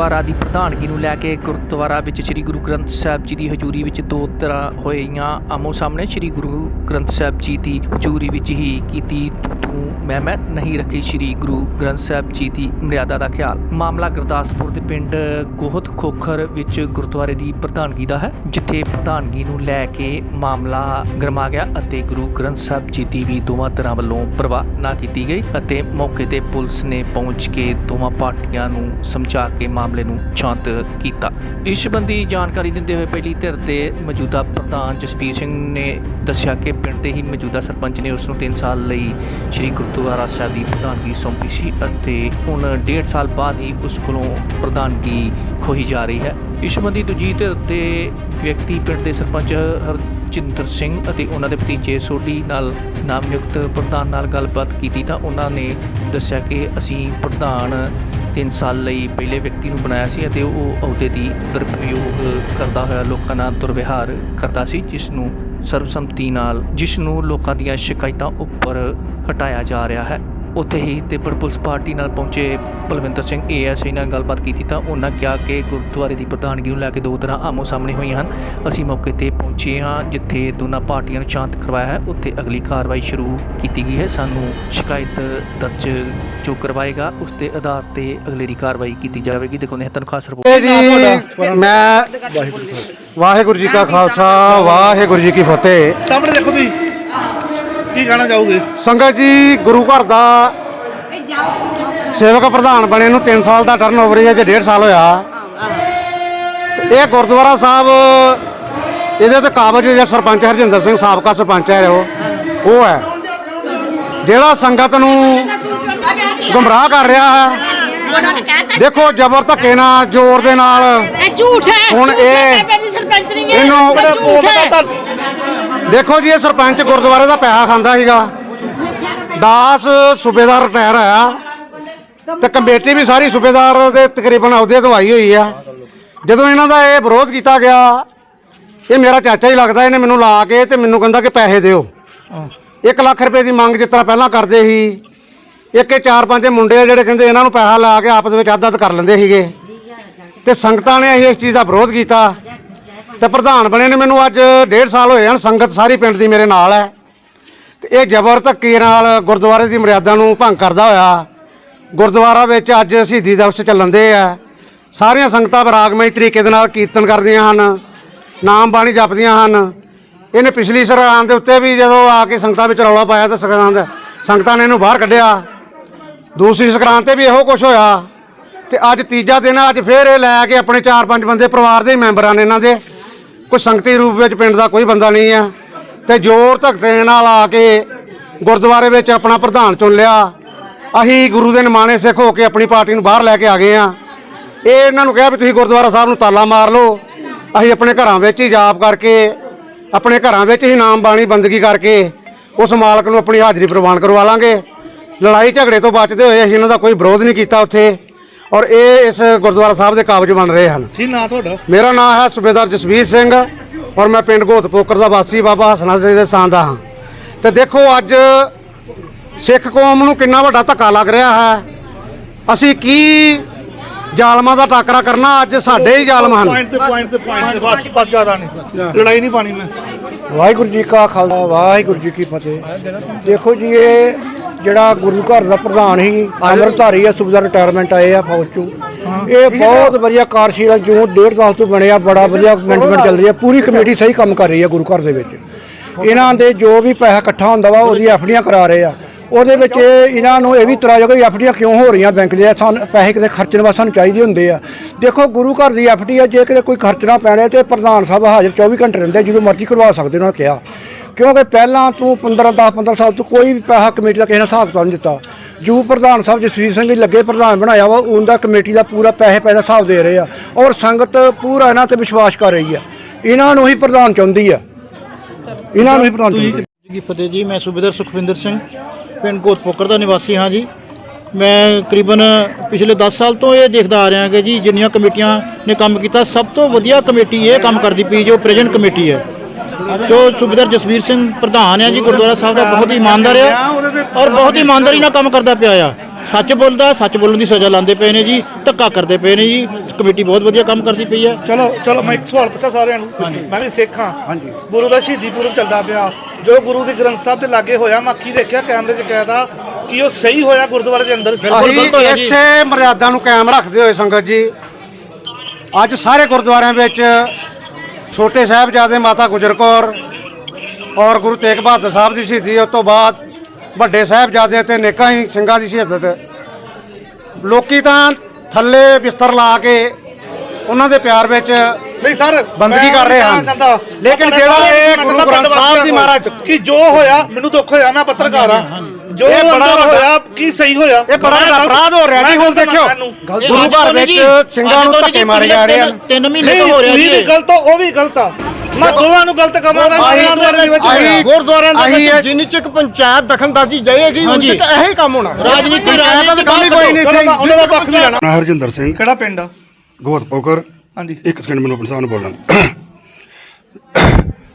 ਗੁਰਦੁਆਰਾ ਦੀ ਪ੍ਰਧਾਨਗੀ ਨੂੰ ਲੈ ਕੇ ਗੁਰਦੁਆਰਾ ਵਿੱਚ ਸ੍ਰੀ ਗੁਰੂ ਗ੍ਰੰਥ ਸਾਹਿਬ ਜੀ ਦੀ ਹਜ਼ੂਰੀ ਵਿੱਚ ਦੋ ਤਰ੍ਹਾਂ ਹੋਈਆਂ ਆਮੋ ਸਾਹਮਣੇ ਸ੍ਰੀ ਗੁਰੂ ਗ੍ਰੰਥ ਸਾਹਿਬ ਜੀ ਦੀ ਹਜ਼ੂਰੀ ਵਿੱਚ ਹੀ ਕੀਤੀ ਤੂੰ ਤੂੰ ਮੈਂ ਮੈਂ ਨਹੀਂ ਰੱਖੀ ਸ੍ਰੀ ਗੁਰੂ ਗ੍ਰੰਥ ਸਾਹਿਬ ਜੀ ਦੀ ਮਰਿਆਦਾ ਦਾ ਖਿਆਲ। ਮਾਮਲਾ ਗੁਰਦਾਸਪੁਰ ਦੇ ਪਿੰਡ ਗੋਹਤ ਖੋਖਰ ਵਿੱਚ ਗੁਰਦੁਆਰੇ ਦੀ ਪ੍ਰਧਾਨਗੀ ਦਾ ਹੈ, ਜਿੱਥੇ ਪ੍ਰਧਾਨਗੀ ਨੂੰ ਲੈ ਕੇ ਮਾਮਲਾ ਗਰਮਾ ਗਿਆ ਅਤੇ ਗੁਰੂ ਗ੍ਰੰਥ ਸਾਹਿਬ ਜੀ ਦੀ ਵੀ ਦੋਵਾਂ ਤਰ੍ਹਾਂ ਵੱਲੋਂ ਪ੍ਰਵਾਹ ਨਾ ਕੀਤੀ ਗਈ ਅਤੇ ਮੌਕੇ ਤੇ ਪੁਲਿਸ ਨੇ ਪਹੁੰਚ ਕੇ ਦੋਵਾਂ ਪਾਰਟੀਆਂ ਨੂੰ ਸਮਝਾ ਕੇ ਮਾਮਲੇ ਨੂੰ ਸ਼ਾਂਤ ਕੀਤਾ। ਇਸ ਸੰਬੰਧੀ ਜਾਣਕਾਰੀ ਦਿੰਦੇ ਹੋਏ ਪਹਿਲੀ ਧਿਰ ਦੇ ਮੌਜੂਦਾ ਪ੍ਰਧਾਨ ਜਸਪੀਰ ਸਿੰਘ ਨੇ ਦੱਸਿਆ ਕਿ ਪਿੰਡ ਦੇ ਹੀ ਮੌਜੂਦਾ ਸਰਪੰਚ ਨੇ ਉਸ ਨੂੰ 3 ਸਾਲ ਲਈ ਸ੍ਰੀ ਗੁਰਦੁਆਰਾ ਸਾਹਿਬ ਦੀ ਪ੍ਰਧਾਨਗੀ ਸੌਂਪੀ ਸੀ ਅਤੇ ਹੁਣ 1.5 ਸਾਲ ਬਾਅਦ ਹੀ ਉਸ ਕੋਲੋਂ ਪ੍ਰਧਾਨਗੀ ਖੋਹੀ ਜਾ ਰਹੀ ਹੈ। ਇਸ ਸੰਬੰਧੀ ਦੂਜੀ ਧਿਰ ਵਿਅਕਤੀ ਪਿੰਡ ਦੇ ਸਰਪੰਚ ਹਰਜਿੰਦਰ ਸਿੰਘ ਅਤੇ ਉਹਨਾਂ ਦੇ ਭਤੀਜੇ ਸੋਢੀ ਨਾਲ ਨਾਮ ਨਿਯੁਕਤ ਪ੍ਰਧਾਨ ਨਾਲ ਗੱਲਬਾਤ ਕੀਤੀ ਤਾਂ ਉਹਨਾਂ ਨੇ ਦੱਸਿਆ ਕਿ ਅਸੀਂ ਪ੍ਰਧਾਨ 3 ਸਾਲ ਲਈ ਪਹਿਲੇ ਵਿਅਕਤੀ ਨੂੰ ਬਣਾਇਆ ਸੀ ਅਤੇ ਉਹ ਅਹੁਦੇ ਦੀ ਦੁਰਪਯੋਗ ਕਰਦਾ ਹੋਇਆ ਲੋਕਾਂ ਨਾਲ ਦੁਰਵਿਹਾਰ ਕਰਦਾ ਸੀ, ਜਿਸ ਨੂੰ ਸਰਬਸੰਮਤੀ ਨਾਲ, ਜਿਸ ਨੂੰ ਲੋਕਾਂ ਦੀਆਂ ਸ਼ਿਕਾਇਤਾਂ ਉੱਪਰ ਹਟਾਇਆ ਜਾ ਰਿਹਾ ਹੈ। ਉੱਥੇ ਹੀ ਤਿੱਬੜ ਪੁਲਿਸ ਪਾਰਟੀ ਨਾਲ ਪਹੁੰਚੇ ਬਲਵਿੰਦਰ ਸਿੰਘ ਏਐਸਆਈ ਨਾਲ ਗੱਲਬਾਤ ਕੀਤੀ ਤਾਂ ਉਹਨਾਂ ਕਿਹਾ ਕਿ ਗੁਰਦੁਆਰੇ ਦੀ ਪ੍ਰਧਾਨਗੀ ਨੂੰ ਲੈ ਕੇ ਦੋ ਤਰ੍ਹਾਂ ਆਮੋ ਸਾਹਮਣੇ ਹੋਈਆਂ ਹਨ। ਅਸੀਂ ਮੌਕੇ ਤੇ ਪਹੁੰਚੇ ਹਾਂ ਜਿੱਥੇ ਦੋਨਾਂ ਪਾਰਟੀਆਂ ਨੂੰ ਸ਼ਾਂਤ ਕਰਵਾਇਆ ਹੈ। ਉੱਥੇ ਅਗਲੀ ਕਾਰਵਾਈ ਸ਼ੁਰੂ ਕੀਤੀ ਗਈ ਹੈ। ਸਾਨੂੰ ਸ਼ਿਕਾਇਤ ਦਰਜ ਜੋ ਕਰਵਾਏਗਾ ਉਸ ਦੇ ਆਧਾਰ ਤੇ ਅਗਲੇਰੀ ਕਾਰਵਾਈ ਕੀਤੀ ਜਾਵੇਗੀ। ਦੇਖੋ ਨੇ ਤੁਹਾਨੂੰ ਖਾਸ ਰਿਪੋਰਟ ਇਹ ਜੀ ਮੈਂ ਵਾਹਿਗੁਰੂ ਜੀ ਕਾ ਖਾਲਸਾ ਵਾਹਿਗੁਰੂ ਜੀ ਕੀ ਫਤਿਹ। ਸਾਹਮਣੇ ਦੇਖੋ ਤੁਸੀਂ। ਕੀ ਕਹਿਣਾ ਚਾਹੋਗੇ? ਸੰਗਤ ਜੀ ਗੁਰੂ ਘਰ ਦਾ ਸੇਵਕ ਪ੍ਰਧਾਨ ਬਣੇ ਨੂੰ 3 ਸਾਲ ਦਾ ਟਰਨ ਓਵਰ ਹੈ ਜੇ 1.5 ਸਾਲ ਹੋਇਆ। ਤੇ ਇਹ ਗੁਰਦੁਆਰਾ ਸਾਹਿਬ ਇਹਦੇ ਤੇ ਕਾਬਜ ਜਿਹੜਾ ਸਰਪੰਚ ਹਰਜਿੰਦਰ ਸਿੰਘ ਸਾਬਕਾ ਸਰਪੰਚ ਹੈ ਉਹ ਉਹ ਹੈ। ਜਿਹੜਾ ਸੰਗਤ ਨੂੰ ਗੁੰਮਰਾਹ ਕਰ ਰਿਹਾ ਹੈ ਦੇਖੋ ਜ਼ਬਰ ਧੱਕੇ ਨਾਲ ਜ਼ੋਰ ਦੇ ਨਾਲ। ਇਹ ਝੂਠ ਹੈ ਹੁਣ ਇਹ- ਮੇਰੀ ਸਰਪੰਚ ਨਹੀਂ ਹੈ ਇਹਨੂੰ ਦੇਖੋ ਜੀ, ਇਹ ਸਰਪੰਚ ਗੁਰਦੁਆਰੇ ਦਾ ਪੈਸਾ ਖਾਂਦਾ ਸੀਗਾ। ਦਾਸ ਸੂਬੇਦਾਰ ਰਿਟਾਇਰ ਆਇਆ ਤੇ ਕਮੇਟੀ ਵੀ ਸਾਰੀ ਸੂਬੇਦਾਰ ਦੇ ਤਕਰੀਬਨ ਅਹੁਦੇ ਤੋਂ ਆਈ ਹੋਈ ਆ। ਜਦੋਂ ਇਹਨਾਂ ਦਾ ਇਹ ਵਿਰੋਧ ਕੀਤਾ ਗਿਆ, ਇਹ ਮੇਰਾ ਚਾਚਾ ਹੀ ਲੱਗਦਾ, ਇਹਨੇ ਮੈਨੂੰ ਲਾ ਕੇ ਤੇ ਮੈਨੂੰ ਕਹਿੰਦਾ ਕਿ ਪੈਸੇ ਦਿਓ। 1 ਲੱਖ ਰੁਪਏ ਦੀ ਮੰਗ ਜਿਸ ਤਰ੍ਹਾਂ ਪਹਿਲਾਂ ਕਰਦੇ ਸੀ, ਇੱਕ ਇਹ ਚਾਰ ਪੰਜ ਮੁੰਡੇ ਆ ਜਿਹੜੇ ਕਹਿੰਦੇ ਇਹਨਾਂ ਨੂੰ ਪੈਸਾ ਲਾ ਕੇ ਆਪਸ ਵਿੱਚ ਅੱਧ ਅੱਧ ਕਰ ਲੈਂਦੇ ਸੀਗੇ। ਤੇ ਸੰਗਤਾਂ ਨੇ ਅਸੀਂ ਇਸ ਚੀਜ਼ ਦਾ ਵਿਰੋਧ ਕੀਤਾ। ਤੇ ਪ੍ਰਧਾਨ ਬਣੇ ਨੇ ਮੈਨੂੰ ਅੱਜ 1.5 ਸਾਲ ਹੋਏ ਹਨ, ਸੰਗਤ ਸਾਰੀ ਪਿੰਡ ਦੀ ਮੇਰੇ ਨਾਲ ਹੈ। ਤੇ ਇਹ ਜ਼ਬਰ ਧੱਕੇ ਨਾਲ ਗੁਰਦੁਆਰੇ ਦੀ ਮਰਿਆਦਾ ਨੂੰ ਭੰਗ ਕਰਦਾ ਹੋਇਆ। ਗੁਰਦੁਆਰਾ ਵਿੱਚ ਅੱਜ ਸ਼ਹੀਦੀ ਦਿਵਸ ਚੱਲਣ ਦੇ ਆ। ਸਾਰੀਆਂ ਸੰਗਤਾਂ ਬਰਾਗਮਈ ਤਰੀਕੇ ਦੇ ਨਾਲ ਕੀਰਤਨ ਕਰਦੀਆਂ ਹਨ, ਨਾਮ ਬਾਣੀ ਜਪਦੀਆਂ ਹਨ। ਇਹਨੇ ਪਿਛਲੀ ਸਰਕਾਰ ਦੇ ਉੱਤੇ ਵੀ ਜਦੋਂ ਆ ਕੇ ਸੰਗਤਾਂ ਵਿੱਚ ਰੌਲਾ ਪਾਇਆ ਤਾਂ ਸੰਗਤਾਂ ਸੰਗਤਾਂ ਨੇ ਇਹਨੂੰ ਬਾਹਰ ਕੱਢਿਆ। ਦੂਸਰੀ ਸੰਕਰਾਂਤ ਤੇ ਵੀ ਇਹੋ ਕੁਝ ਹੋਇਆ। ਤੇ ਅੱਜ ਤੀਜਾ ਦਿਨ ਅੱਜ ਫੇਰ ਇਹ ਲੈ ਕੇ ਆਪਣੇ 4-5 ਬੰਦੇ ਪਰਿਵਾਰ ਦੇ ਮੈਂਬਰਾਂ ਨੇ ਇਹਨਾਂ ਦੇ ਕੋਈ ਸੰਗਤੀ ਰੂਪ ਵਿੱਚ ਪਿੰਡ ਦਾ ਕੋਈ ਬੰਦਾ ਨਹੀਂ ਆ। ਤੇ ਜ਼ੋਰ ਧੱਕੇ ਨਾਲ ਆ ਕੇ ਗੁਰਦੁਆਰੇ ਵਿੱਚ ਆਪਣਾ ਪ੍ਰਧਾਨ ਚੁਣ ਲਿਆ। ਅਸੀਂ ਗੁਰੂ ਦੇ ਨਿਮਾਣੇ ਸਿੱਖ ਹੋ ਕੇ ਆਪਣੀ ਪਾਰਟੀ ਨੂੰ ਬਾਹਰ ਲੈ ਕੇ ਆ ਗਏ ਆ। ਇਹ ਇਹਨਾਂ ਨੂੰ ਕਿਹਾ ਵੀ ਤੁਸੀਂ ਗੁਰਦੁਆਰਾ ਸਾਹਿਬ ਨੂੰ ਤਾਲਾ ਮਾਰ ਲਓ। ਅਸੀਂ ਆਪਣੇ ਘਰਾਂ ਵਿੱਚ ਹੀ ਜਾਪ ਕਰਕੇ, ਆਪਣੇ ਘਰਾਂ ਵਿੱਚ ਹੀ ਨਾਮ ਬਾਣੀ ਬੰਦਗੀ ਕਰਕੇ ਉਸ ਮਾਲਕ ਨੂੰ ਆਪਣੀ ਹਾਜ਼ਰੀ ਪ੍ਰਵਾਨ ਕਰਵਾ ਲਾਂਗੇ। ਲੜਾਈ ਝਗੜੇ ਤੋਂ ਬਚਦੇ ਹੋਏ ਅਸੀਂ ਇਹਨਾਂ ਦਾ ਕੋਈ ਵਿਰੋਧ ਨਹੀਂ ਕੀਤਾ ਉੱਥੇ। ਔਰ ਇਹ ਇਸ ਗੁਰਦੁਆਰਾ ਸਾਹਿਬ ਦੇ ਕਾਬਜ ਬਣ ਰਹੇ ਹਨ। ਕੀ ਨਾਂ ਤੁਹਾਡਾ? ਮੇਰਾ ਨਾਮ ਹੈ ਸੂਬੇਦਾਰ ਜਸਵੀਰ ਸਿੰਘ ਔਰ ਮੈਂ ਪਿੰਡ ਗੋਤ ਪੋਕਰ ਦਾ ਵਾਸੀ ਬਾਬਾ ਹਸਨਾ ਸਿੰਘ ਦੇ ਸਥਾਨ ਦਾ ਹਾਂ। ਤੇ ਦੇਖੋ ਅੱਜ ਸਿੱਖ ਕੌਮ ਨੂੰ ਕਿੰਨਾ ਵੱਡਾ ਧੱਕਾ ਲੱਗ ਰਿਹਾ ਹੈ। ਅਸੀਂ ਕੀ ਜ਼ਾਲਮਾਂ ਦਾ ਟਾਕਰਾ ਕਰਨਾ ਅੱਜ ਸਾਡੇ ਹੀ ਜ਼ਾਲਮ ਹਨ। ਪੁਆਇੰਟ ਤੇ ਪੁਆਇੰਟ ਤੇ ਪੁਆਇੰਟ ਤੇ ਬਸ ਬਸ ਜ਼ਿਆਦਾ ਨਹੀਂ। ਲੜਾਈ ਨਹੀਂ ਪਾਣੀ ਮੈਂ। ਵਾਹਿਗੁਰੂ ਜੀ ਕਾ ਖਾਲਸਾ ਵਾਹਿਗੁਰੂ ਜੀ ਕੀ ਫਤਿਹ। ਦੇਖੋ ਜੀ ਇਹ ਜਿਹੜਾ ਗੁਰੂ ਘਰ ਦਾ ਪ੍ਰਧਾਨ ਸੀ ਅੰਮ੍ਰਿਤਧਾਰੀ ਆ ਸੁਬਦਾ ਰਿਟਾਇਰਮੈਂਟ ਆਏ ਆ ਫੌਜ ਚੋਂ। ਇਹ ਬਹੁਤ ਵਧੀਆ ਕਾਰਜਸ਼ੀਲ ਆ ਜੋ ਡੇਢ ਸਾਲ ਤੋਂ ਬਣਿਆ ਬੜਾ ਵਧੀਆ ਮੈਨੇਜਮੈਂਟ ਚੱਲ ਰਹੀ ਹੈ ਪੂਰੀ ਕਮੇਟੀ ਸਹੀ ਕੰਮ ਕਰ ਰਹੀ ਹੈ ਗੁਰੂ ਘਰ ਦੇ ਵਿੱਚ। ਇਹਨਾਂ ਦੇ ਜੋ ਵੀ ਪੈਸਾ ਇਕੱਠਾ ਹੁੰਦਾ ਵਾ ਉਹਦੀ ਐਫਡੀਆਂ ਕਰਾ ਰਹੇ ਆ। ਉਹਦੇ ਵਿੱਚ ਇਹ- ਇਹਨਾਂ ਨੂੰ ਇਹ ਵੀ ਹੋਗਾ ਵੀ ਐਫਡੀਆਂ ਕਿਉਂ ਹੋ ਰਹੀਆਂ ਬੈਂਕ ਦੇ ਸਾਨੂੰ ਪੈਸੇ ਕਿਤੇ ਖਰਚਣ ਵਾਸਤੇ ਸਾਨੂੰ ਚਾਹੀਦੇ ਹੁੰਦੇ ਆ। ਦੇਖੋ ਗੁਰੂ ਘਰ ਦੀ ਐਫਡੀ ਆ ਜੇ ਕਿਤੇ ਕੋਈ ਖਰਚਣਾ ਪੈਣਾ ਤੇ ਪ੍ਰਧਾਨ ਸਾਹਿਬ ਹਾਜ਼ਰ 24 ਘੰਟੇ ਰਹਿੰਦੇ ਆ, ਜਦੋਂ ਮਰਜ਼ੀ ਕਰਵਾ ਸਕਦੇ ਉਹਨਾਂ ਨੇ ਕਿਹਾ। ਕਿਉਂਕਿ ਪਹਿਲਾਂ ਤੂੰ 15 10 15 ਸਾਲ ਤੋਂ ਕੋਈ ਵੀ ਪੈਸਾ ਕਮੇਟੀ ਦਾ ਕਿਸੇ ਨੇ ਹਿਸਾਬ ਕਿਤਾਬ ਨਹੀਂ ਦਿੱਤਾ। ਜੋ ਪ੍ਰਧਾਨ ਸਾਹਿਬ ਜਸਵੀਰ ਸਿੰਘ ਜੀ ਲੱਗੇ ਪ੍ਰਧਾਨ ਬਣਾਇਆ ਵਾ ਉਹਦਾ ਕਮੇਟੀ ਦਾ ਪੂਰਾ ਪੈਸੇ ਪੈਸਾ ਹਿਸਾਬ ਦੇ ਰਹੇ ਆ। ਔਰ ਸੰਗਤ ਪੂਰਾ ਇਹਨਾਂ ਤੇ ਵਿਸ਼ਵਾਸ ਕਰ ਰਹੀ ਆ। ਇਹਨਾਂ ਨੂੰ ਹੀ ਪ੍ਰਧਾਨ ਚਾਹੁੰਦੀ ਆ। ਇਹਨਾਂ ਨੂੰ ਹੀ ਪ੍ਰਧਾਨ ਚਾਹੁੰਦੀ। ਜੀ ਫਤਿਹ ਜੀ ਮੈਂ ਸੂਬੇਦਾਰ ਸੁਖਵਿੰਦਰ ਸਿੰਘ ਪਿੰਡ ਕੋਤਪੋਕਰ ਦਾ ਨਿਵਾਸੀ ਹਾਂ ਜੀ। ਮੈਂ ਤਕਰੀਬਨ ਪਿਛਲੇ 10 ਸਾਲ ਤੋਂ ਇਹ ਦੇਖਦਾ ਆ ਰਿਹਾ ਕਿ ਜੀ ਜਿੰਨੀਆਂ ਕਮੇਟੀਆਂ ਨੇ ਕੰਮ ਕੀਤਾ ਸਭ ਤੋਂ ਵਧੀਆ ਕਮੇਟੀ ਇਹ ਕੰਮ ਕਰਦੀ ਪਈ ਜੋ ਪ੍ਰੈਜ਼ੈਂਟ ਕਮੇਟੀ ਹੈ। ਜੋ ਸੂਬੇਦਾਰ ਜਸਵੀਰ ਸਿੰਘ ਪ੍ਰਧਾਨ ਹੈ ਜੀ ਗੁਰਦੁਆਰਾ ਸਾਹਿਬ ਦਾ ਬਹੁਤ ਹੀ ਇਮਾਨਦਾਰ ਆ ਔਰ ਬਹੁਤ ਹੀ ਇਮਾਨਦਾਰੀ ਨਾਲ ਕੰਮ ਕਰਦਾ ਪਿਆ ਆ। ਸੱਚ ਬੋਲਦਾ ਸੱਚ ਬੋਲਣ ਦੀ ਸਜ਼ਾ ਲਾਉਂਦੇ ਪਏ ਨੇ ਜੀ ਧੱਕਾ ਕਰਦੇ ਪਏ ਨੇ ਜੀ ਕਮੇਟੀ ਬਹੁਤ ਵਧੀਆ ਕੰਮ ਕਰਦੀ ਪਈ ਹੈ ਚਲੋ ਚਲੋ ਮੈਂ ਇੱਕ ਸਵਾਲ ਪੁੱਛਾਂ ਸਾਰਿਆਂ ਨੂੰ। ਮੈਂ ਵੀ ਸਿੱਖ। ਹਾਂ ਹਾਂਜੀ। ਗੁਰੂ ਦਾ ਸ਼ਹੀਦੀ ਪੁਰਬ ਚੱਲਦਾ ਪਿਆ। ਜੋ ਗੁਰੂ ਦੀ ਗ੍ਰੰਥ ਸਾਹਿਬ ਦੇ ਲਾਗੇ ਹੋਇਆ ਮੈਂ ਅੱਖੀ ਦੇਖਿਆ ਕੈਮਰੇ 'ਚ ਕਹਿਦਾ ਕਿ ਉਹ ਸਹੀ ਹੋਇਆ ਗੁਰਦੁਆਰੇ ਦੇ ਅੰਦਰ? ਬਿਲਕੁਲ ਗਲਤ ਹੋਇਆ ਅਸੀਂ ਜੀ। ਇਸੇ ਮਰਿਆਦਾ ਨੂੰ ਕਾਇਮ ਰੱਖਦੇ ਹੋਏ ਸੰਗਤ ਜੀ ਅੱਜ ਸਾਰੇ ਗੁਰਦੁਆਰਿਆਂ ਵਿੱਚ ਛੋਟੇ ਸਾਹਿਬਜ਼ਾਦੇ ਮਾਤਾ ਗੁਜਰ ਕੌਰ ਔਰ ਗੁਰੂ ਤੇਗ ਬਹਾਦਰ ਸਾਹਿਬ ਦੀ ਸ਼ਹੀਦੀ ਉਸ ਤੋਂ ਬਾਅਦ ਵੱਡੇ ਸਾਹਿਬਜ਼ਾਦੇ ਤੇ ਨੇਕਾਂ ਹੀ ਸਿੰਘਾਂ ਦੀ ਸ਼ਹਾਦਤ। ਲੋਕੀ ਤਾਂ ਥੱਲੇ ਬਿਸਤਰ ਲਾ ਕੇ ਉਹਨਾਂ ਦੇ ਪਿਆਰ ਵਿੱਚ ਨਹੀਂ ਸਰ ਬੰਦਗੀ ਕਰ ਰਹੇ ਹਨ। ਲੇਕਿਨ ਜਿਹੜਾ ਇਹ ਗੁਰੂ ਗ੍ਰੰਥ ਸਾਹਿਬ ਦੀ ਮਹਾਰਾਜ ਕਿ ਜੋ ਹੋਇਆ ਮੈਨੂੰ ਦੁੱਖ ਹੋਇਆ ਮੈਂ ਪੱਤਰਕਾਰ ਹਾਂ। ਜੋ ਇਹ ਬੜਾ ਅੰਦਰ ਹੋਇਆ ਕੀ ਸਹੀ ਹੋਇਆ? ਇਹ ਬੜਾ ਵੱਡਾ ਅਪਰਾਧ ਹੋ ਰਿਹਾ ਜੀ ਹੁਣ ਦੇਖਿਓ। ਗੁਰੂ ਘਰ ਵਿੱਚ ਸਿੰਘਾਂ ਨੂੰ ਧੱਕੇ ਮਾਰੇ ਜਾ ਰਹੇ ਹਨ। ਤਿੰਨ ਮਹੀਨੇ ਨਹੀਂ ਤੋਂ ਹੋ ਰਿਹਾ ਜੀ ਇਹ। ਗਲਤ ਉਹ ਵੀ ਗਲਤ ਆ। ਮੈਂ ਦੋਵਾਂ ਨੂੰ ਗਲਤ ਦੇ ਵਿੱਚ। ਅਸੀਂ- ਗੁਰਦੁਆਰਿਆਂ ਦੇ ਵਿੱਚ ਜਿੰਨੀ ਚਿਕ ਪੰਚਾਇਤ ਦਖਲਅੰਦਾਜ਼ੀ ਜਾਏਗੀ ਉਨੀ ਚਿਕ ਇਹੀ ਕੰਮ ਹੋਣਾ। ਰਾਜਨੀਤੀ ਰਾਜਨੀਤੀ ਕੰਮ ਹੀ ਕੋਈ ਨਹੀਂ ਮੈਂ ਉਹਨਾਂ ਦਾ ਪੱਖ ਵੀ ਲੈਣਾ। ਮੈਂ ਹਰਜਿੰਦਰ ਸਿੰਘ। ਕਿਹੜਾ ਪਿੰਡ? ਆ ਗੋਤ ਪੋਕਰ। ਹਾਂਜੀ। ਇੱਕ ਸਕਿੰਡ ਮੈਨੂੰ ਆਪਣੇ ਸਾਹਿਬ ਨੂੰ ਬੋਲਣ।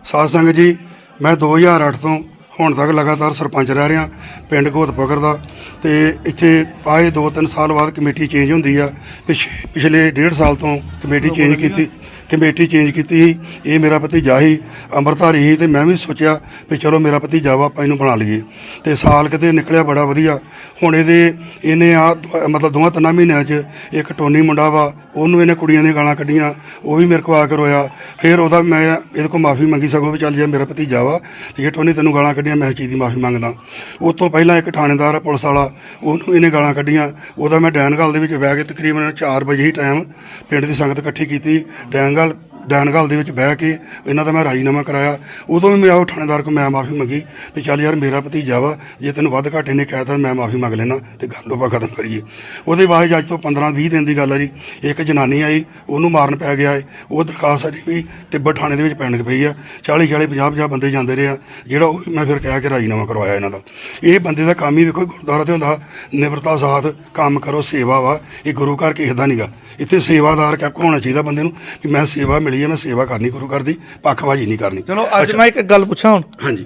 ਸਾਧ ਸੰਗਤ ਜੀ ਮੈਂ 2008 ਤੋਂ ਹੁਣ ਤੱਕ ਲਗਾਤਾਰ ਸਰਪੰਚ ਰਹਿ ਰਿਹਾ ਪਿੰਡ ਗੋਤ ਪੋਕਰ ਦਾ। ਤੇ ਇੱਥੇ ਆਏ 2-3 ਸਾਲ ਬਾਅਦ ਕਮੇਟੀ ਚੇਂਜ ਹੁੰਦੀ ਆ ਪਿਛ- ਪਿਛਲੇ ਡੇਢ ਸਾਲ ਤੋਂ ਕਮੇਟੀ ਚੇਂਜ ਕੀਤੀ ਕਮੇਟੀ ਚੇਂਜ ਕੀਤੀ ਸੀ। ਇਹ ਮੇਰਾ ਭਤੀਜਾ ਸੀ ਅੰਮ੍ਰਿਤਧਾਰੀ ਸੀ ਤੇ ਮੈਂ ਵੀ ਸੋਚਿਆ ਵੀ ਚਲੋ ਮੇਰਾ ਭਤੀਜਾ ਵਾ ਆਪਾਂ ਇਹਨੂੰ ਬਣਾ ਲਈਏ। ਤੇ ਸਾਲ ਕਿਤੇ ਨਿਕਲਿਆ ਬੜਾ ਵਧੀਆ। ਹੁਣ ਇਹਦੇ ਇਹਨੇ ਆ ਮਤਲਬ ਦੋਵਾਂ ਤਿੰਨਾਂ ਮਹੀਨਿਆਂ 'ਚ ਇੱਕ ਟੋਨੀ ਮੁੰਡਾ ਵਾ ਉਹਨੂੰ ਇਹਨੇ ਕੁੜੀਆਂ ਦੀਆਂ ਗਾਲਾਂ ਕੱਢੀਆਂ, ਉਹ ਵੀ ਮੇਰੇ ਕੋਲ ਆ ਕੇ ਰੋਇਆ। ਫਿਰ ਉਹਦਾ ਮੈਂ ਇਹਦੇ ਕੋਲ ਮਾਫੀ ਮੰਗੀ, ਸਗੋਂ ਵੀ ਚੱਲ ਜੇ ਮੇਰਾ ਭਤੀਜਾ ਵਾ ਤੇ ਇਹ ਟੋਨੀ ਤੈਨੂੰ ਗਾਲਾਂ ਕੱਢੀਆਂ, ਮੈਂ ਇਸ ਚੀਜ਼ ਦੀ ਮਾਫੀ ਮੰਗਦਾ। ਉਹ ਤੋਂ ਪਹਿਲਾਂ ਇੱਕ ਥਾਣੇਦਾਰ ਪੁਲਿਸ ਵਾਲਾ, ਉਹਨੂੰ ਇਹਨੇ ਗਾਲਾਂ ਕੱਢੀਆਂ। ਉਹਦਾ ਮੈਂ ਡੈਨਗਲ ਦੇ ਵਿੱਚ ਬਹਿ ਕੇ ਤਕਰੀਬਨ 4 ਵਜੇ ਹੀ ਟਾਈਮ ਪਿੰਡ ਦੀ ਸੰਗਤ ਇਕੱਠੀ ਕੀਤੀ। ਡੈਨਗਲ ਡੈਨਗਲ ਦੇ ਵਿੱਚ ਬਹਿ ਕੇ ਇਹਨਾਂ ਦਾ ਮੈਂ ਰਾਜੀਨਾਮਾ ਕਰਾਇਆ। ਉਦੋਂ ਵੀ ਮੈਂ ਉਹ ਥਾਣੇਦਾਰ ਕੋਲ ਮੈਂ ਮਾਫੀ ਮੰਗੀ ਤੇ ਚੱਲ ਯਾਰ ਮੇਰਾ ਭਤੀਜਾ ਵਾ, ਜੇ ਤੈਨੂੰ ਵੱਧ ਘਾਟੇ ਨੇ ਇਹਨੇ ਕਹਿਤਾ ਮੈਂ ਮਾਫੀ ਮੰਗ ਲੈਣਾ ਤੇ ਗੱਲ ਆਪਾਂ ਖਤਮ ਕਰੀਏ। ਉਹਦੇ ਬਾਅਦ ਅੱਜ ਤੋਂ 15 20 ਦਿਨ ਦੀ ਗੱਲ ਹੈ ਜੀ, ਇੱਕ ਜਨਾਨੀ ਆਈ, ਉਹਨੂੰ ਮਾਰਨ ਪੈ ਗਿਆ ਏ। ਉਹ ਦਰਖਾਸਤ ਸਾਡੀ ਵੀ ਤਿੱਬਤ ਥਾਣੇ ਦੇ ਵਿੱਚ ਪੈਣ ਪਈ ਆ। 40 40 50 50 ਬੰਦੇ ਜਾਂਦੇ ਰਹੇ ਆ, ਜਿਹੜਾ ਉਹ ਮੈਂ ਫਿਰ ਕਹਿ ਕੇ ਰਾਜੀਨਾਮਾ ਕਰਵਾਇਆ ਇਹਨਾਂ ਦਾ। ਇਹ ਬੰਦੇ ਦਾ ਕੰਮ ਹੀ ਵੇਖੋ, ਗੁਰਦੁਆਰਾ ਤੇ ਹੁੰਦਾ, ਨਿਮਰਤਾ ਸਾਥ, ਕੰਮ ਕਰੋ, ਸੇਵਾ ਵਾ। ਇਹ ਗੁਰੂ ਘਰ ਕਿਸੇ ਦਾ ਨਹੀਂਗਾ ਇੱਥੇ ਸੇਵਾਦਾਰ ਕਿਆ ਹੋਣਾ ਚਾਹੀਦਾ ਬੰਦੇ ਨੂੰ? ਕਿ ਮੈਂ ਸੇਵਾ ਮਿਲ ਹੈ ਮੈਂ ਸੇਵਾ ਕਰਨੀ ਗੁਰੂ ਘਰ ਦੀ ਪੱਖਬਾਜ਼ੀ ਨਹੀਂ ਕਰਨੀ। ਚਲੋ ਅੱਜ ਮੈਂ ਇੱਕ ਗੱਲ ਪੁੱਛਾਂ ਹੁਣ। ਹਾਂਜੀ।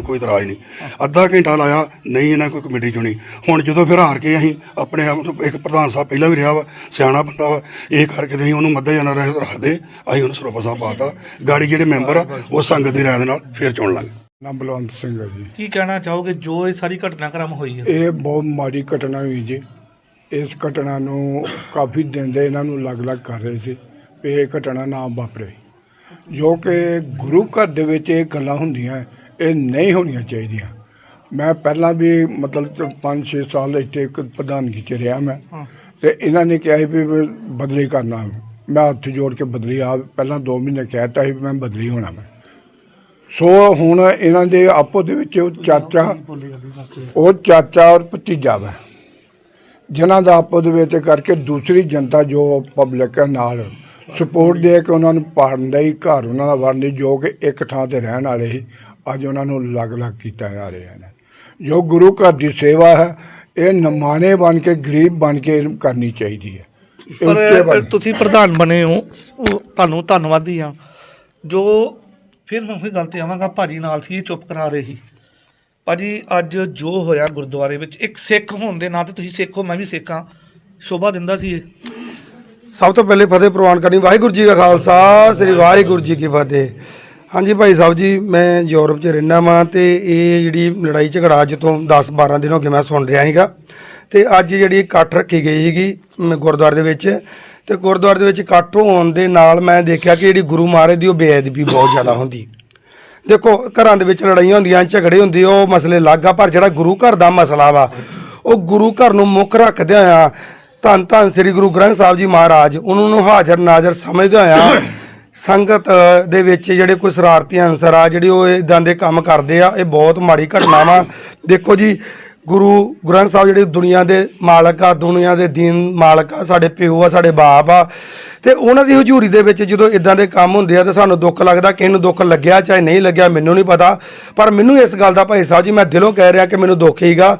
ਕੋਈ ਇਤਰਾਜ਼ ਨਹੀਂ। ਅੱਧਾ ਘੰਟਾ ਲਾਇਆ ਨਹੀਂ ਇਹਨਾਂ ਕੋਈ ਕਮੇਟੀ ਚੁਣੀ। ਹੁਣ ਜਦੋਂ ਫਿਰ ਹਾਰ ਕੇ ਅਸੀਂ ਆਪਣੇ ਆਪ ਨੂੰ ਇੱਕ ਪ੍ਰਧਾਨ ਸਾਹਿਬ ਪਹਿਲਾਂ ਵੀ ਰਿਹਾ ਵਾ ਸਿਆਣਾ ਬੰਦਾ ਵਾ ਇਹ ਕਰਕੇ ਤੇ ਅਸੀਂ ਉਹਨੂੰ ਮੱਦੇ ਜਾਣਾ ਰੱਖਦੇ ਅਸੀਂ ਉਹਨੂੰ ਸਰੋਪਾ ਸਾਹਿਬ ਪਾਤਾ। ਗਾੜੀ ਜਿਹੜੇ ਮੈਂਬਰ ਆ ਉਹ ਸੰਗਤ ਦੀ ਰਾਏ ਦੇ ਨਾਲ ਫਿਰ ਚੁਣ ਲਾਂਗੇ। ਨਾਮ ਬਲਵੰਤ ਸਿੰਘ ਹੈ ਜੀ। ਕੀ ਕਹਿਣਾ ਚਾਹੋਗੇ ਜੋ ਇਹ ਸਾਰੀ ਘਟਨਾਕ੍ਰਮ ਹੋਈ ਹੈ? ਇਹ ਬਹੁਤ ਮਾੜੀ ਘਟਨਾ ਹੋਈ ਜੀ। ਇਸ ਘਟਨਾ ਨੂੰ ਕਾਫੀ ਦਿਨ ਦੇ ਇਹਨਾਂ ਨੂੰ ਅਲੱਗ-ਅਲੱਗ ਕਰ ਰਹੇ ਸੀ ਵੀ ਇਹ ਘਟਨਾ ਨਾ ਵਾਪਰੇ। ਜੋ ਕਿ ਗੁਰੂ ਘਰ ਦੇ ਵਿੱਚ ਇਹ ਗੱਲਾਂ ਹੁੰਦੀਆਂ ਇਹ ਨਹੀਂ ਹੋਣੀਆਂ ਚਾਹੀਦੀਆਂ। ਮੈਂ ਪਹਿਲਾਂ ਵੀ ਮਤਲਬ 5-6 ਸਾਲ ਇੱਥੇ ਇੱਕ ਪ੍ਰਧਾਨਗੀ ਚ ਰਿਹਾ ਮੈਂ। ਤੇ ਇਹਨਾਂ ਨੇ ਕਿਹਾ ਸੀ ਵੀ ਮੈਂ ਬਦਲੀ ਕਰਨਾ। ਮੈਂ ਹੱਥ ਜੋੜ ਕੇ ਬਦਲੀ ਆ। ਪਹਿਲਾਂ 2 ਮਹੀਨੇ ਕਹਿਤਾ ਸੀ ਮੈਂ ਬਦਲੀ ਹੋਣਾ ਮੈਂ। ਸੋ ਹੁਣ ਇਹਨਾਂ ਦੇ ਆਪੋ ਦੇ ਵਿੱਚ ਉਹ ਚਾਚਾ ਉਹ ਚਾਚਾ ਔਰ ਭਤੀਜਾ ਵਾ। ਜਿਨ੍ਹਾਂ ਦਾ ਆਪੋ ਦੇ ਵਿੱਚ ਕਰਕੇ ਦੂਸਰੀ ਜਨਤਾ ਜੋ ਪਬਲਿਕ ਹੈ ਨਾਲ ਸਪੋਰਟ ਦੇ ਕੇ ਉਹਨਾਂ ਨੂੰ ਪਾੜਨ ਦਾ ਹੀ ਘਰ ਉਹਨਾਂ ਦਾ ਵਰਨ ਦੀ ਜੋ ਕਿ ਇੱਕ ਥਾਂ ਤੇ ਰਹਿਣ ਵਾਲੇ ਸੀ। ਅੱਜ ਉਹਨਾਂ ਨੂੰ ਅਲੱਗ-ਅਲੱਗ ਕੀਤਾ ਜਾ ਰਿਹਾ ਹੈ। ਜੋ ਗੁਰੂ ਘਰ ਦੀ ਸੇਵਾ ਹੈ ਇਹ ਨਮਾਣੇ ਬਣ ਕੇ ਗਰੀਬ ਬਣ ਕੇ ਕਰਨੀ ਚਾਹੀਦੀ ਹੈ। ਪਰ ਤੁਸੀਂ ਪ੍ਰਧਾਨ ਬਣੇ ਹੋ ਉਹ ਤੁਹਾਨੂੰ ਧੰਨਵਾਦੀ ਆ ਜੋ ਫਿਰ ਮੈਂ ਉਹੀ ਗੱਲ ਤੇ ਆਵਾਂਗਾ ਭਾਜੀ ਨਾਲ ਸੀ ਇਹ ਚੁੱਪ ਕਰਾ ਰਹੇ ਸੀ। ਭਾਜੀ ਅੱਜ ਜੋ ਹੋਇਆ ਗੁਰਦੁਆਰੇ ਵਿੱਚ ਇੱਕ ਸਿੱਖ ਹੋਣ ਦੇ ਨਾਤੇ ਤੁਸੀਂ ਸਿੱਖ ਹੋ ਮੈਂ ਵੀ ਸਿੱਖ ਹਾਂ। ਸ਼ੋਭਾ ਦਿੰਦਾ ਸੀ ਇਹ। ਸਭ ਤੋਂ ਪਹਿਲੇ ਫਤਿਹ ਪ੍ਰਵਾਨ ਕਰਨੀ ਵਾਹਿਗੁਰੂ ਜੀ ਕਾ ਖਾਲਸਾ ਸ੍ਰੀ ਵਾਹਿਗੁਰੂ ਜੀ ਕੀ ਫਤਿਹ। ਹਾਂਜੀ ਭਾਈ ਸਾਹਿਬ ਜੀ ਮੈਂ ਯੂਰਪ 'ਚ ਰਹਿਣਾ ਵਾਂ ਤੇ ਇਹ ਜਿਹੜੀ ਲੜਾਈ ਝਗੜਾ ਅੱਜ ਤੋਂ 10 12 ਦਿਨ ਹੋ ਗਏ ਮੈਂ ਸੁਣ ਰਿਹਾ ਸੀਗਾ ਤੇ ਅੱਜ ਜਿਹੜੀ ਇਕੱਠ ਰੱਖੀ ਗਈ ਸੀਗੀ ਮ, ਗੁਰਦੁਆਰੇ ਦੇ ਵਿੱਚ ਤੇ ਗੁਰਦੁਆਰੇ ਦੇ ਵਿੱਚ ਇਕੱਠ ਹੋਣ ਦੇ ਨਾਲ ਮੈਂ ਦੇਖਿਆ ਕਿ ਜਿਹੜੀ ਗੁਰੂ ਮਹਾਰਾਜ ਦੀ ਉਹ ਬੇਅਦਬੀ ਬਹੁਤ ਜ਼ਿਆਦਾ ਹੁੰਦੀ। ਦੇਖੋ ਘਰਾਂ ਦੇ ਵਿੱਚ ਲੜਾਈਆਂ ਹੁੰਦੀਆਂ ਝਗੜੇ ਹੁੰਦੇ ਉਹ ਮਸਲੇ ਅਲੱਗ ਆ ਪਰ ਜਿਹੜਾ ਗੁਰੂ ਘਰ ਦਾ ਮਸਲਾ ਵਾ ਉਹ ਗੁਰੂ ਘਰ ਨੂੰ ਮੁੱਖ ਰੱਖਦੇ ਹੋਇਆ ਧੰਨ ਧੰਨ ਸ੍ਰੀ ਗੁਰੂ ਗ੍ਰੰਥ ਸਾਹਿਬ ਜੀ ਮਹਾਰਾਜ ਉਹਨਾਂ ਨੂੰ ਹਾਜ਼ਰ ਨਾਜ਼ਰ ਸਮਝਦੇ ਹੋਇਆ ਸੰਗਤ ਦੇ ਵਿੱਚ ਜਿਹੜੇ ਕੋਈ ਸ਼ਰਾਰਤੀ ਅੰਸਰ ਆ, ਜਿਹੜੇ ਉਹ ਇਦਾਂ ਦੇ ਕੰਮ ਕਰਦੇ ਆ, ਇਹ ਬਹੁਤ ਮਾੜੀ ਘਟਨਾ ਵਾ। ਦੇਖੋ ਜੀ, ਗੁਰੂ ਗ੍ਰੰਥ ਸਾਹਿਬ ਜਿਹੜੇ ਦੁਨੀਆ ਦੇ ਮਾਲਕ ਆ, ਦੁਨੀਆ ਦੇ ਦੀਨ ਮਾਲਕ ਆ, ਸਾਡੇ ਪਿਓ ਆ, ਸਾਡੇ ਬਾਪ ਆ, ਤੇ ਉਹਨਾਂ ਦੀ ਹਜ਼ੂਰੀ ਦੇ ਵਿੱਚ ਜਦੋਂ ਇਦਾਂ ਦੇ ਕੰਮ ਹੁੰਦੇ ਆ, ਤਾਂ ਸਾਨੂੰ ਦੁੱਖ ਲੱਗਦਾ, ਕਿਸੇ ਨੂੰ ਦੁੱਖ ਲੱਗਿਆ ਚਾਹੇ ਨਹੀਂ ਲੱਗਿਆ, ਮੈਨੂੰ ਨਹੀਂ ਪਤਾ। ਪਰ ਮੈਨੂੰ ਇਸ ਗੱਲ ਦਾ ਭਾਈ ਸਾਹਿਬ ਜੀ, ਮੈਂ ਦਿਲੋਂ ਕਹਿ ਰਿਹਾ ਕਿ ਮੈਨੂੰ ਦੁੱਖ ਹੀਗਾ।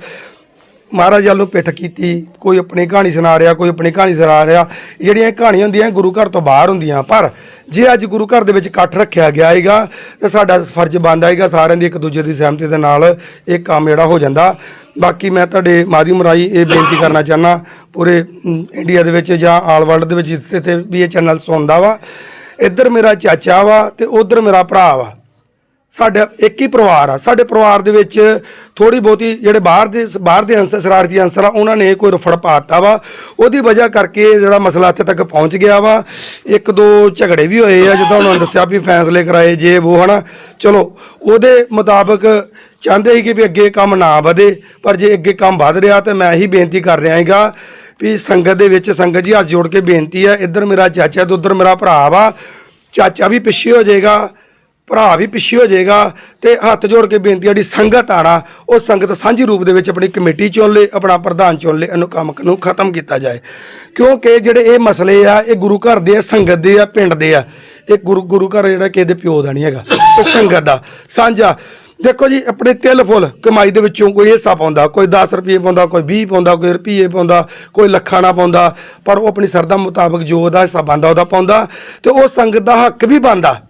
ਮਹਾਰਾਜ ਵੱਲੋਂ ਪਿੱਠ ਕੀਤੀ, ਕੋਈ ਆਪਣੀ ਕਹਾਣੀ ਸੁਣਾ ਰਿਹਾ, ਕੋਈ ਆਪਣੀ ਕਹਾਣੀ ਸੁਣਾ ਰਿਹਾ, ਜਿਹੜੀਆਂ ਇਹ ਕਹਾਣੀਆਂ ਹੁੰਦੀਆਂ ਇਹ ਗੁਰੂ ਘਰ ਤੋਂ ਬਾਹਰ ਹੁੰਦੀਆਂ। ਪਰ ਜੇ ਅੱਜ ਗੁਰੂ ਘਰ ਦੇ ਵਿੱਚ ਇਕੱਠ ਰੱਖਿਆ ਗਿਆ ਹੈਗਾ, ਤਾਂ ਸਾਡਾ ਫਰਜ਼ ਬਣਦਾ ਹੈਗਾ ਸਾਰਿਆਂ ਦੀ ਇੱਕ ਦੂਜੇ ਦੀ ਸਹਿਮਤੀ ਦੇ ਨਾਲ ਇਹ ਕੰਮ ਜਿਹੜਾ ਹੋ ਜਾਂਦਾ। ਬਾਕੀ ਮੈਂ ਤੁਹਾਡੇ ਮਾਧਿਅਮ ਰਾਹੀਂ ਇਹ ਬੇਨਤੀ ਕਰਨਾ ਚਾਹਨਾ ਪੂਰੇ ਇੰਡੀਆ ਦੇ ਵਿੱਚ ਜਾਂ ਆਲ ਵਰਲਡ ਦੇ ਵਿੱਚ ਜਿੱਥੇ ਤੇ ਵੀ ਇਹ ਚੈਨਲ ਸੁਣਦਾ ਵਾ, ਇੱਧਰ ਮੇਰਾ ਚਾਚਾ ਵਾ ਤੇ ਉਧਰ ਮੇਰਾ ਭਰਾ ਵਾ। ਸਾਡਾ ਇੱਕ ਹੀ ਪਰਿਵਾਰ ਆ। ਸਾਡੇ ਪਰਿਵਾਰ ਦੇ ਵਿੱਚ ਥੋੜੀ ਬਹੁਤੀ ਜਿਹੜੇ ਬਾਹਰ ਦੇ ਬਾਹਰ ਦੇ ਅੰਸਰ ਸ਼ਰਾਰਤੀ ਅੰਸਰ ਆ, ਉਹਨਾਂ ਨੇ ਕੋਈ ਰਫੜ ਪਾਤਾ ਵਾ। ਉਹਦੀ ਵਜ੍ਹਾ ਕਰਕੇ ਜਿਹੜਾ ਮਸਲਾ ਇੱਥੇ ਤੱਕ ਪਹੁੰਚ ਗਿਆ ਵਾ। ਇੱਕ ਦੋ ਝਗੜੇ ਵੀ ਹੋਏ ਆ, ਜਿੱਦਾਂ ਉਹਨਾਂ ਨੇ ਦੱਸਿਆ ਵੀ ਫੈਸਲੇ ਕਰਾਏ ਜੇ ਉਹ ਹਨਾ। ਚਲੋ, ਉਹਦੇ ਮੁਤਾਬਕ ਚਾਹੁੰਦੇ ਸੀ ਕਿ ਵੀ ਅੱਗੇ ਕੰਮ ਨਾ ਵਧੇ, ਪਰ ਜੇ ਅੱਗੇ ਕੰਮ ਵਧ ਰਿਹਾ ਤਾਂ ਮੈਂ ਇਹੀ ਬੇਨਤੀ ਕਰ ਰਿਹਾ ਹੈਗਾ ਵੀ ਸੰਗਤ ਦੇ ਵਿੱਚ ਸੰਗਤ ਜੀ ਹੱਥ ਜੋੜ ਕੇ ਬੇਨਤੀ ਆ, ਇੱਧਰ ਮੇਰਾ ਚਾਚਾ ਤੇ ਉੱਧਰ ਮੇਰਾ ਭਰਾ ਵਾ। ਚਾਚਾ ਵੀ ਪਿੱਛੇ ਹੋ ਜਾਏਗਾ। ਭਰਾ ਵੀ ਪਿੱਛੇ ਹੋ ਜਾਏਗਾ ਤੇ ਹੱਥ ਜੋੜ ਕੇ ਬੇਨਤੀ ਆ, ਜਿਹੜੀ ਸੰਗਤ ਆਣਾ ਉਹ ਸੰਗਤ ਸਾਂਝੀ ਰੂਪ ਦੇ ਵਿੱਚ ਆਪਣੀ ਕਮੇਟੀ ਚੁਣ ਲੇ, ਆਪਣਾ ਪ੍ਰਧਾਨ ਚੁਣ ਲੇ ਇਹਨੂੰ ਕੰਮ ਨੂੰ ਖਤਮ ਕੀਤਾ ਜਾਏ। ਕਿਉਂਕਿ ਜਿਹੜੇ ਇਹ ਮਸਲੇ ਆ, ਇਹ ਗੁਰੂ ਘਰ ਦੇ ਆ, ਸੰਗਤ ਦੇ ਆ, ਪਿੰਡ ਦੇ ਆ, ਇਹ ਗੁਰੂ ਗੁਰੂ ਘਰ ਜਿਹੜਾ ਕਿਸੇ ਦੇ ਪਿਓ ਦਾ ਨਹੀਂ ਹੈਗਾ, ਇਹ ਸੰਗਤ ਦਾ। ਸਾਂਝਾ। ਦੇਖੋ ਜੀ, ਆਪਣੇ ਤਿਲ ਫੁੱਲ ਕਮਾਈ ਦੇ ਵਿੱਚੋਂ ਕੋਈ ਹਿੱਸਾ ਪਾਉਂਦਾ, ਕੋਈ 10 ਰੁਪਏ ਪਾਉਂਦਾ, ਕੋਈ 20 ਪਾਉਂਦਾ, ਕੋਈ ਰੁਪਏ ਪਾਉਂਦਾ, ਕੋਈ ਲੱਖਾਂ ਨਾ ਪਾਉਂਦਾ, ਪਰ ਉਹ ਆਪਣੀ ਸਰਦਾ ਮੁਤਾਬਕ ਜੋ ਉਹਦਾ ਹਿੱਸਾ ਬਣਦਾ, ਉਹਦਾ ਪਾਉਂਦਾ, ਤੇ ਉਹ ਸੰਗਤ ਦਾ ਹੱਕ ਵੀ ਬਣਦਾ।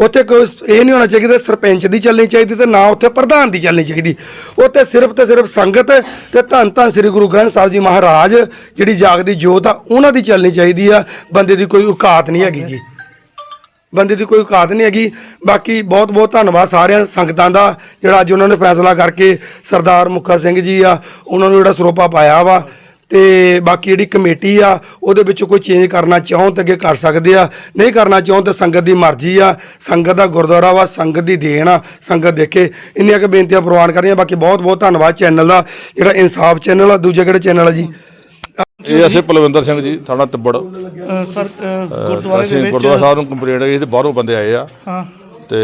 ਉੱਥੇ ਕੋਈ ਇਹ ਨਹੀਂ ਹੋਣਾ ਚਾਹੀਦਾ ਸਰਪੰਚ ਦੀ ਚੱਲਣੀ ਚਾਹੀਦੀ ਤੇ ਨਾ ਉੱਥੇ ਪ੍ਰਧਾਨ ਦੀ ਚੱਲਣੀ ਚਾਹੀਦੀ। ਉੱਥੇ ਸਿਰਫ ਤੇ ਸਿਰਫ ਸੰਗਤ ਤੇ ਧੰਨ ਧੰਨ ਸ੍ਰੀ ਗੁਰੂ ਗ੍ਰੰਥ ਸਾਹਿਬ ਜੀ ਮਹਾਰਾਜ ਜਿਹੜੀ ਜਾਗਦੀ ਜੋਤ ਆ, ਉਹਨਾਂ ਦੀ ਚੱਲਣੀ ਚਾਹੀਦੀ ਆ। ਬੰਦੇ ਦੀ ਕੋਈ ਔਕਾਤ ਨਹੀਂ ਹੈਗੀ ਜੀ। ਬੰਦੇ ਦੀ ਕੋਈ ਔਕਾਤ ਨਹੀਂ ਹੈਗੀ। ਬਾਕੀ ਬਹੁਤ ਬਹੁਤ ਧੰਨਵਾਦ ਸਾਰਿਆਂ ਸੰਗਤਾਂ ਦਾ ਜਿਹੜਾ ਅੱਜ ਉਹਨਾਂ ਨੇ ਫੈਸਲਾ ਕਰਕੇ ਸਰਦਾਰ ਮੁਖਾ ਸਿੰਘ ਜੀ ਆ, ਉਹਨਾਂ ਨੂੰ ਜਿਹੜਾ ਸਰੋਪਾ ਪਾਇਆ ਵਾ। ਤੇ ਬਾਕੀ ਜਿਹੜੀ ਕਮੇਟੀ ਆ ਉਹਦੇ ਵਿੱਚ ਕੋਈ ਚੇਂਜ ਕਰਨਾ ਚਾਹੋਂ ਤਾਂ ਅੱਗੇ ਕਰ ਸਕਦੇ ਆ। ਨਹੀਂ ਕਰਨਾ ਚਾਹੋਂ ਤਾਂ ਸੰਗਤ ਦੀ ਮਰਜ਼ੀ ਆ। ਸੰਗਤ ਦਾ ਗੁਰਦੁਆਰਾ ਵਾ ਸੰਗਤ ਦੀ ਦੇਣ ਆ। ਸੰਗਤ ਦੇਖੇ ਇੰਨੀਆਂ ਕੁ ਬੇਨਤੀਆਂ ਪ੍ਰਵਾਨ ਕਰ ਰਹੀਆਂ। ਬਾਕੀ ਬਹੁਤ ਬਹੁਤ ਧੰਨਵਾਦ ਚੈਨਲ ਦਾ ਜਿਹੜਾ ਇਨਸਾਫ ਚੈਨਲ ਆ ਦੂਜਾ ਕਿਹੜਾ ਚੈਨਲ ਆ ਜੀ? ਇਹ ਅਸੀਂ ਪਲਵਿੰਦਰ ਸਿੰਘ ਜੀ ਥਾਣਾ ਤਿੱਬੜ। ਸਰ ਗੁਰਦੁਆਰੇ ਦੇ ਅਸੀਂ ਗੁਰਦੁਆਰਾ ਵਿੱਚ ਸਾਹਿਬ ਨੂੰ ਕੰਪਲੇਂਟ ਆਈ ਤੇ ਬਾਹਰੋਂ ਬੰਦੇ ਆਏ ਆ। ਹਾਂ। ਤੇ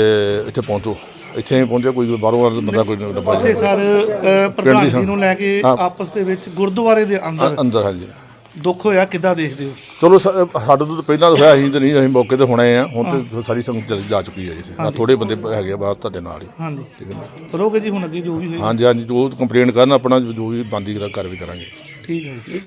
ਇੱਥੇ ਪਹੁੰਚੋ। ਇੱਥੇ ਨਹੀਂ ਪਹੁੰਚਿਆ ਕੋਈ ਬਾਹਰੋਂ ਵਾਲਾ ਬੰਦਾ ਕੋਈ ਲੱਭਾ ਤੇ ਸਰ ਅ, ਪ੍ਰਧਾਨ ਜੀ ਨੂੰ ਲੈ ਕੇ ਹਾਂ। ਆਪਸ ਦੇ ਵਿੱਚ ਗੁਰਦੁਆਰੇ ਦੇ ਅੰਦਰ ਅੰਦਰ ਹਾਂਜੀ। ਦੁੱਖ ਹੋਇਆ ਕਿੱਦਾਂ ਦੇਖਦੇ ਹੋ? ਚਲੋ ਸ- ਸਾਡੇ ਤੋਂ ਤਾਂ ਪਹਿਲਾਂ ਤਾਂ ਹੋਇਆ ਅਸੀਂ ਤੇ ਨਹੀਂ ਅਸੀਂ ਮੌਕੇ ਤੇ ਹੁਣੇ ਆ। ਹੁਣ ਤੇ ਸਾਰੀ ਸੰਗਤ ਚਲੀ ਜਾ ਚੁੱਕੀ ਹੈ ਜੀ। ਆਹ ਥੋੜੇ ਬੰਦੇ ਹੈਗੇ ਆ ਬਾਹਰ ਤੁਹਾਡੇ ਨਾਲ ਹੀ। ਹਾਂਜੀ। ਠੀਕ ਹੈ ਨਾ। ਕਰੋਗੇ ਜੀ ਹੁਣ ਅੱਗੇ ਜੋ ਵੀ ਹੋਏ ਹਾਂਜੀ ਹਾਂਜੀ ਜੋ ਕੰਪਲੇਂਟ ਕਰਨ ਆਪਣਾ ਜੋ ਵੀ ਬੰਦੀ ਕਾਰਵਾਈ ਕਰਾਂਗੇ। ਠੀਕ ਹੈ। ਜੀ